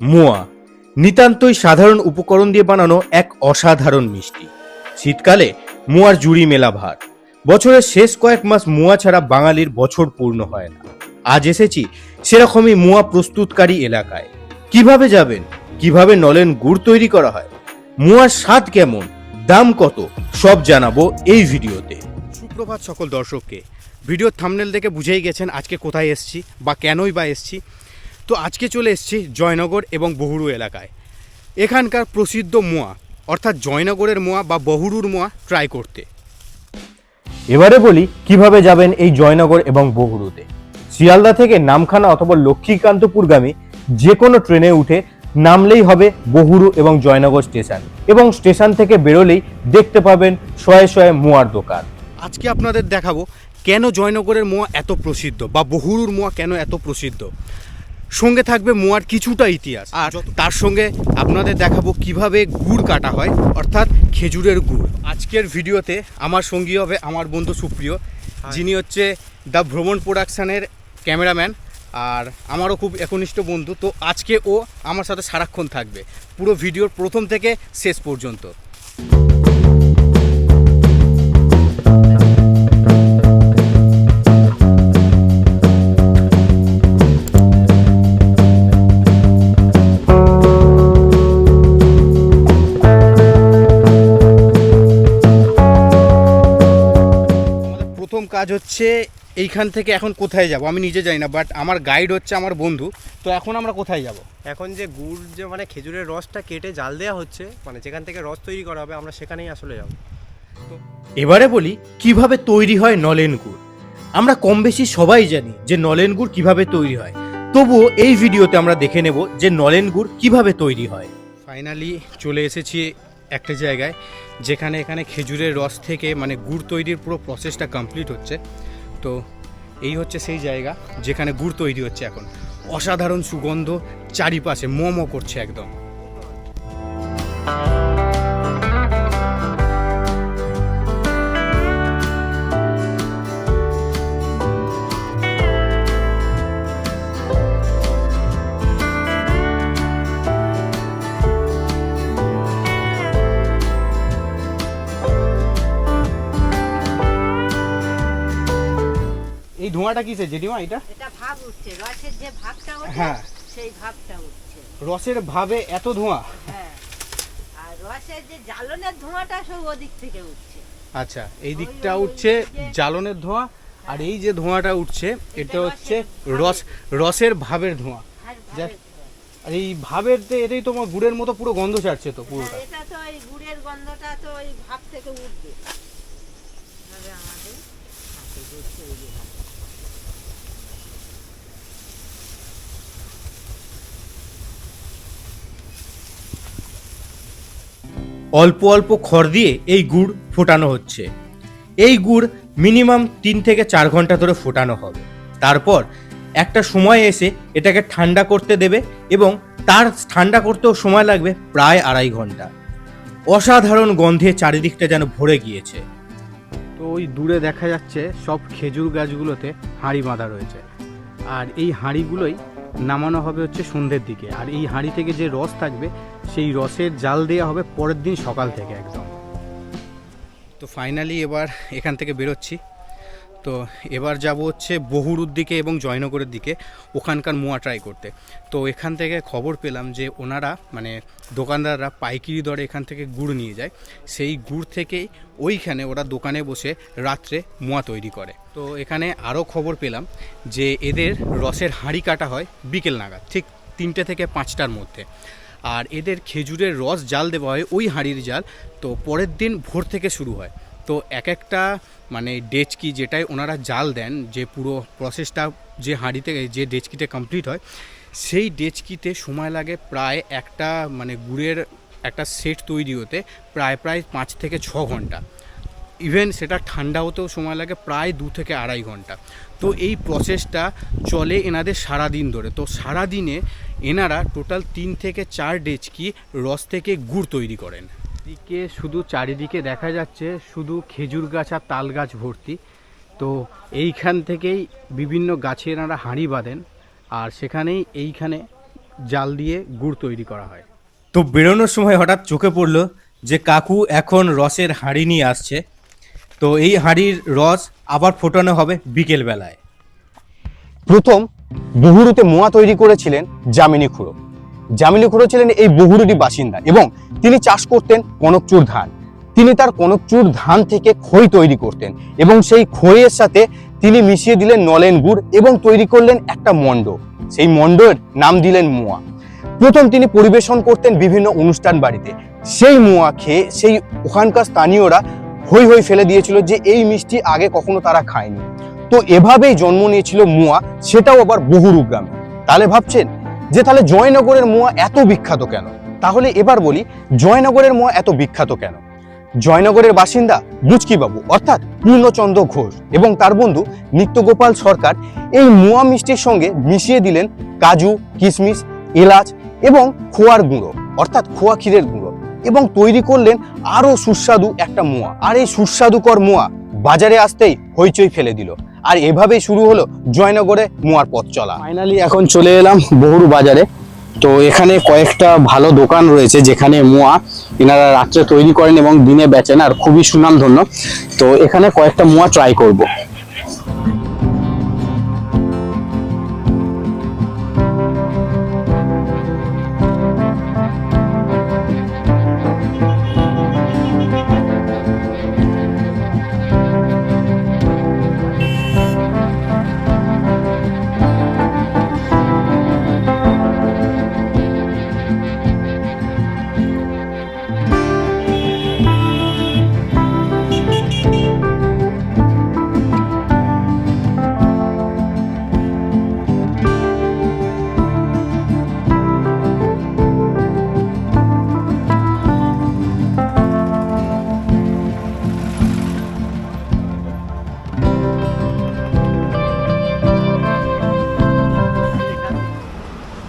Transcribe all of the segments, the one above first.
মোয়া, নিতান্তই সাধারণ উপকরণ দিয়ে বানানো এক অসাধারণ মিষ্টি। শীতকালে মোয়ার জুড়ি মেলা ভার। বছরের শেষ কয়েক মাস মোয়া ছাড়া বাঙালির বছর পূর্ণ হয় না। আজ এসেছি সেরকমই মোয়া প্রস্তুতকারী এলাকায়। কীভাবে যাবেন? কীভাবে নলেন গুড় তৈরি করা হয়? মোয়ার স্বাদ কেমন? দাম কত? সব জানাব এই ভিডিওতে। সুপ্রভাত সকল দর্শককে। ভিডিওর থামনেল দেখে বুঝেই গেছেন আজকে কোথায় এসছি বা কেনই বা এসছি। তো আজকে চলে এসেছি জয়নগর এবং বহুরু এলাকায়। এখানকার প্রসিদ্ধ মোয়া অর্থাৎ জয়নগরের মোয়া বা বহুরুর মোয়া ট্রাই করতে। এবারে বলি কীভাবে যাবেন এই জয়নগর এবং বহুরুতে? শিয়ালদা থেকে নামখানা অথবা লক্ষ্মীকান্তপুরগামী যে কোনো ট্রেনে উঠে নামলেই হবে বহুরু এবং জয়নগর স্টেশন। এবং স্টেশন থেকে বেরোলেই দেখতে পাবেন শয়ে শয়ে মোয়ার দোকান। আজকে আপনাদের দেখাবো কেন জয়নগরের মোয়া এত প্রসিদ্ধ বা বহুরুর মোয়া কেন এত প্রসিদ্ধ। সঙ্গে থাকবে মোয়ার কিছুটা ইতিহাস। আর তার সঙ্গে আপনাদের দেখাবো কীভাবে গুড় কাটা হয় অর্থাৎ খেজুরের গুড়। আজকের ভিডিওতে আমার সঙ্গী হবে আমার বন্ধু সুপ্রিয়। যিনি হচ্ছে দ্য ভ্রমণ প্রোডাকশানের ক্যামেরাম্যান আর আমারও খুব একনিষ্ঠ বন্ধু। তো আজকে ও আমার সাথে সারাক্ষণ থাকবে। পুরো ভিডিওর প্রথম থেকে শেষ পর্যন্ত। কাজ হচ্ছে এইখান থেকে এখন কোথায় যাব? আমি নিজে জানি না বাট আমার গাইড হচ্ছে আমার বন্ধু। তো এখন আমরা কোথায় যাব? এখন যে গুড় যে মানে খেজুরের রসটা কেটে জাল দেওয়া হচ্ছে মানে যেখান থেকে রস তৈরি করা হবে আমরা সেখানেই আসলে যাব। এবারে বলি কীভাবে তৈরি হয় নলেন গুড়? আমরা কম বেশি সবাই জানি যে নলেন গুড় কীভাবে তৈরি হয়। তবুও এই ভিডিওতে আমরা দেখে নেব যে নলেন গুড় কীভাবে তৈরি হয়। ফাইনালি চলে এসেছি একটা জায়গায় যেখানে এখানে খেজুরের রস থেকে মানে গুড় তৈরির পুরো প্রসেসটা কমপ্লিট হচ্ছে। তো এই হচ্ছে সেই জায়গা যেখানে গুড় তৈরি হচ্ছে এখন। অসাধারণ সুগন্ধ চারিপাশে মোমো করছে একদম। ধোঁয়াটা কিসে জেঠিমা এটা? এটা ভাব উঠছে রসের যে ভাবটা ওঠে হ্যাঁ। সেই ভাবটা উঠছে। রসের ভাবে এত ধোঁয়া? হ্যাঁ। আর রসের যে জ্বালনের ধোঁয়াটা সব ওদিক থেকে উঠছে। আচ্ছা এই দিকটা উঠছে জ্বালনের ধোঁয়া আর এই যে ধোঁয়াটা উঠছে এটা হচ্ছে রস রসের ভাবের ধোঁয়া। আর যা- ভাবের ধোঁয়া। আর এই ভাবের তে- এটাই তোমার গুড়ের মতো পুরো গন্ধ ছাড়ছে তো হ্যাঁ, পুরোটা এটা তো ওই গুড়ের গন্ধটা তো ওই ভাব থেকে উঠবে। তবে আমাদের হাতে গুড় তৈরি হয়। অল্প অল্প খড় দিয়ে এই গুড় ফোটানো হচ্ছে। এই গুড় মিনিমাম তিন থেকে চার ঘণ্টা ধরে ফোটানো হবে। তারপর একটা সময় এসে এটাকে ঠান্ডা করতে দেবে এবং তার ঠান্ডা করতেও সময় লাগবে প্রায় আড়াই ঘণ্টা। অসাধারণ গন্ধে চারিদিকটা যেন ভরে গিয়েছে। তো ওই দূরে দেখা যাচ্ছে সব খেজুর গাছগুলোতে হাঁড়ি বাঁধা রয়েছে। আর এই হাঁড়িগুলোই নামানো হবে হচ্ছে সন্ধ্যের দিকে। আর এই হাঁড়ি থেকে যে রস থাকবে সেই রসের জাল দেওয়া হবে পরের দিন সকাল থেকে একদম। তো ফাইনালি এবার এখান থেকে বেরোচ্ছি। তো এবার যাব হচ্ছে বহুরুর দিকে এবং জয়নগরের দিকে, ওখানকার মোয়া ট্রাই করতে। তো এখান থেকে খবর পেলাম যে ওনারা মানে দোকানদাররা পাইকিরি দরে এখান থেকে গুড় নিয়ে যায়। সেই গুড় থেকেই ওইখানে ওরা দোকানে বসে রাত্রে মোয়া তৈরি করে। তো এখানে আরও খবর পেলাম যে এদের রসের হাঁড়ি কাটা হয় বিকেল নাগাদ, ঠিক তিনটে থেকে পাঁচটার মধ্যে। আর এদের খেজুরের রস জাল দেওয়া হয় ওই হাঁড়ির জাল। তো পরের দিন ভোর থেকে শুরু হয়। তো এক একটা মানে ডেচকি যেটাই ওনারা জাল দেন, যে পুরো প্রসেসটা যে হাঁড়িতে, যে ডেচকিতে কমপ্লিট হয়, সেই ডেচকিতে সময় লাগে প্রায় একটা মানে গুড়ের একটা সেট তৈরি হতে প্রায় প্রায় পাঁচ থেকে ছ ঘণ্টা। ইভেন সেটা ঠান্ডা হতেও সময় লাগে প্রায় দু থেকে আড়াই ঘণ্টা। তো এই প্রসেসটা চলে এনাদের সারা দিন ধরে। তো সারা দিনে এনারা টোটাল তিন থেকে চার ডেচকি রস থেকে গুড় তৈরি করেন। দিকে শুধু চারিদিকে দেখা যাচ্ছে শুধু খেজুর গাছ আর তাল গাছ ভর্তি। তো এইখান থেকেই বিভিন্ন গাছে এনারা হাঁড়ি বাঁধেন আর সেখানেই এইখানে জাল দিয়ে গুড় তৈরি করা হয়। তো বেরোনোর সময় হঠাৎ চোখে পড়ল যে কাকু এখন রসের হাঁড়ি নিয়ে আসছে। তো এই হাঁড়ির রস আবার ফোটানো হবে বিকেল বেলায় প্রথম বহুরুতে মোয়া তৈরি করেছিলেন জামিনী খুড়ো। জামিনী খুড়ো ছিলেন এই বহুরুটি বাসিন্দা এবং তিনি চাষ করতেন কনকচুর ধান। তিনি তার কনকচুর ধান থেকে খই তৈরি করতেন এবং সেই খইয়ের সাথে তিনি মিশিয়ে দিলেন নলেন গুড় এবং তৈরি করলেন একটা মণ্ড সেই মণ্ডের নাম দিলেন মোয়া। প্রথম তিনি পরিবেশন করতেন বিভিন্ন অনুষ্ঠান বাড়িতে। সেই মোয়া খেয়ে সেই ওখানকার স্থানীয়রা হই হই ফেলে দিয়েছিল যে এই মিষ্টি আগে কখনো তারা খায়নি। তো এভাবেই জন্ম নিয়েছিল মুয়া, সেটাও আবার বহুরূপ গ্রামে। তাহলে ভাবছেন যে তাহলে জয়নগরের মোয়া এত বিখ্যাত কেন? তাহলে এবার বলি, জয়নগরের মোয়া এত বিখ্যাত কেন? জয়নগরের বাসিন্দা বুচকিবাবু অর্থাৎ পূর্ণচন্দ্র ঘোষ এবং তার বন্ধু নিত্যগোপাল সরকার এই মোয়া মিষ্টির সঙ্গে মিশিয়ে দিলেন কাজু কিশমিশ এলাচ এবং খোয়ার গুঁড়ো, অর্থাৎ খোয়া ক্ষীরের গুঁড়ো। এবং তৈরি করলেন আরও সুস্বাদু একটা মোয়া। আর এই সুস্বাদুকর মোয়া বাজারে আসতেই হইচই ফেলে দিল। আর এভাবেই শুরু হলো জয়নগরে মোয়ার পথ চলা। ফাইনালি এখন চলে এলাম বহুরু বাজারে। তো এখানে কয়েকটা ভালো দোকান রয়েছে যেখানে মোয়া এনারা রাত্রে তৈরি করেন এবং দিনে বেচেন আর খুবই সুনামধন্য। তো এখানে কয়েকটা মোয়া ট্রাই করব।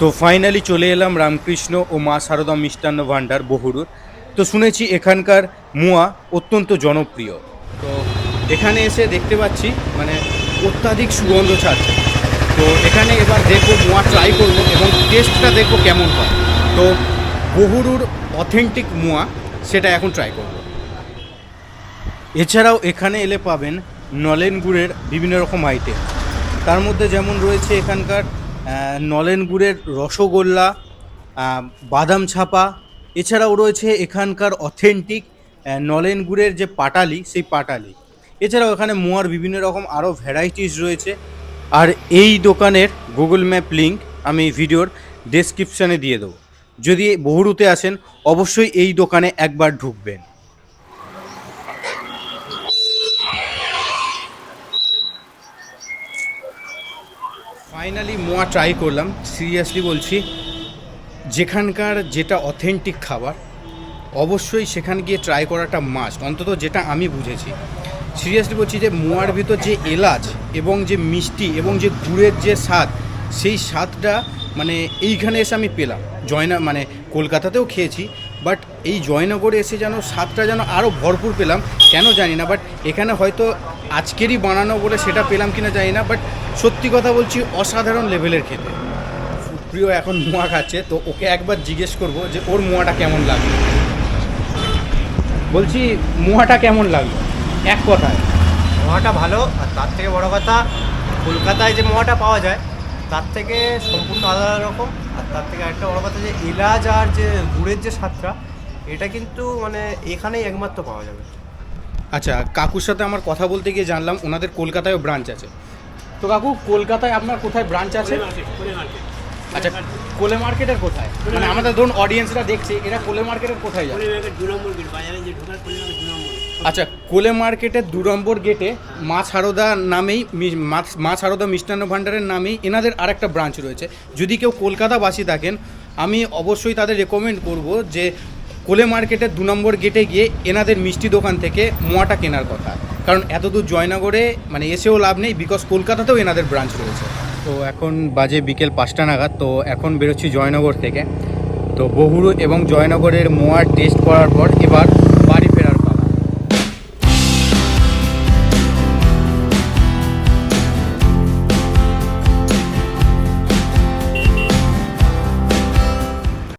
তো ফাইনালি চলে এলাম রামকৃষ্ণ ও মা শারদা মিষ্টান্ন ভাণ্ডার, বহুরুর। তো শুনেছি এখানকার মুয়া অত্যন্ত জনপ্রিয়। তো এখানে এসে দেখতে পাচ্ছি মানে অত্যাধিক সুগন্ধ ছাড়ছে। তো এখানে এবার দেখব মুয়া ট্রাই করব এবং টেস্টটা দেখব কেমন হয়। তো বহুরুর অথেন্টিক মুয়া, সেটা এখন ট্রাই করব। এছাড়াও এখানে এলে পাবেন নলেন গুড়ের বিভিন্ন রকম আইটেম তার মধ্যে যেমন রয়েছে এখানকার নলেন গুড়ের রসগোল্লা বাদাম ছাপা, এছাড়াও রয়েছে এখানকার অথেন্টিক নলেন গুড়ের যে পাটালি, সেই পাটালি। এছাড়াও এখানে মোয়ার বিভিন্ন রকম আরও ভ্যারাইটিস রয়েছে। আর এই দোকানের গুগল ম্যাপ লিঙ্ক আমি ভিডিওর ডেসক্রিপশানে দিয়ে দেবো। যদি বহুরুতে আসেন, অবশ্যই এই দোকানে একবার ঢুকবেন। ফাইনালি মোয়া ট্রাই করলাম। সিরিয়াসলি বলছি, যেখানকার যেটা অথেন্টিক খাবার, অবশ্যই সেখানে গিয়ে ট্রাই করাটা মাস্ট অন্তত যেটা আমি বুঝেছি। সিরিয়াসলি বলছি যে, মোয়ার ভিতর যে এলাচ এবং যে মিষ্টি এবং যে গুড়ের যে স্বাদ, সেই স্বাদটা মানে এইখানে এসে আমি পেলাম। জয়না মানে কলকাতাতেও খেয়েছি বাট এই জয়নগরে এসে যেন স্বাদটা যেন আরও ভরপুর পেলাম, কেন জানি না বাট এখানে হয়তো আজকেরই বানানো বলে সেটা পেলাম কিনা জানি না বাট সত্যি কথা বলছি অসাধারণ লেভেলের খেতে। প্রিয় এখন মোয়া খাচ্ছে তো ওকে একবার জিজ্ঞেস করব যে ওর মোয়াটা কেমন লাগল? বলছি মোয়াটা কেমন লাগল? এক কথায়। মোয়াটা ভালো আর তার থেকে বড় কথা কলকাতায় যে মোয়াটা পাওয়া যায় তার থেকে সম্পূর্ণ আলাদা রকম আর তার থেকে একটা বড় কথা যে এলাচ আর যে গুড়ের যে স্বাদটা এটা কিন্তু মানে এখানেই একমাত্র পাওয়া যাবে। আচ্ছা কাকুর সাথে আমার কথা বলতে গিয়ে জানলাম ওনাদের কলকাতায়ও ব্রাঞ্চ আছে। তো কাকু কলকাতায় আপনার কোথায় ব্রাঞ্চ আছে? আচ্ছা কোলে মার্কেটের কোথায়? মানে আমাদের ধরুন অডিয়েন্সরা দেখছে এরা কোলে মার্কেটের কোথায় যাবে আচ্ছা কোলে মার্কেটের দু নম্বর গেটে মা সারদা নামেই মা- মা সারদা মিষ্টান্ন ভাণ্ডারের নামেই এনাদের আরেকটা ব্রাঞ্চ রয়েছে। যদি কেউ কলকাতাবাসী থাকেন আমি অবশ্যই তাদের রেকমেন্ড করব যে কোলে মার্কেটের দু নম্বর গেটে গিয়ে এনাদের মিষ্টি দোকান থেকে মোয়াটা কেনার কথা। কারণ এত দূর জয়নগরে মানে এসেও লাভ নেই বিকজ কলকাতাতেও এনাদের ব্রাঞ্চ রয়েছে। তো এখন বাজে বিকেল পাঁচটা নাগাদ, তো এখন বেরোচ্ছি জয়নগর থেকে। তো বহুরু এবং জয়নগরের মোয়ার টেস্ট করার পর এবার